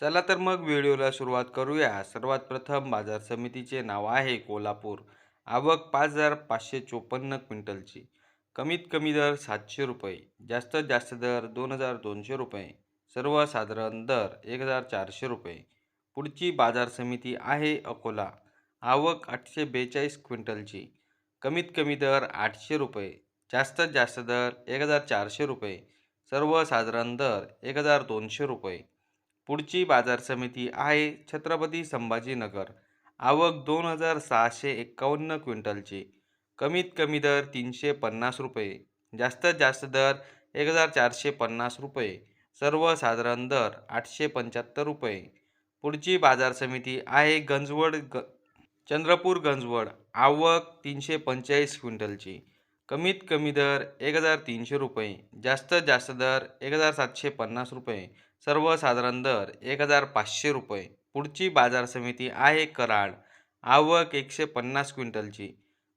चला तर मग व्हिडिओला सुरुवात करूया. सर्वात प्रथम बाजार समितीचे नाव आहे कोल्हापूर. आवक पाच हजार पाचशे चोपन्न क्विंटलची. कमीत कमी दर सातशे रुपये. जास्तीत जास्त दर दोन हजार दोनशे रुपये. सर्वसाधारण दर एक हजार चारशे रुपये. पुढची बाजार समिती आहे अकोला. आवक आठशे बेचाळीस क्विंटलची. कमीत कमी दर आठशे रुपये. जास्तीत जास्त दर एक हजार चारशे रुपये. सर्वसाधारण दर एक हजार दोनशे रुपये. पुढची बाजार समिती आहे छत्रपती संभाजीनगर. आवक दोन हजार सहाशे एक्कावन्न क्विंटलची. कमीत कमी दर तीनशे पन्नास रुपये. जास्तीत जास्त दर एक हजार चारशे पन्नास रुपये. सर्वसाधारण दर आठशे पंच्याहत्तर रुपये. पुढची बाजार समिती आहे गंजवड ग चंद्रपूर गंजवड. आवक तीनशे पंचेचाळीस क्विंटलची. कमीत कमी दर एक हजार तीनशे रुपये जास्तीत जास्त दर एक हजार सातशे पन्नास रुपये सर्वसाधारण दर एक हजार पाचशे रुपये. पुढची बाजार समिती आहे कराड आवक एकशे पन्नास क्विंटलची.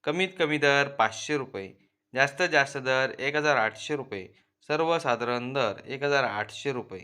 कमीत कमी दर पाचशे रुपये जास्तीत जास्त दर एक हजार आठशे रुपये सर्वसाधारण दर एक हजार आठशे रुपये.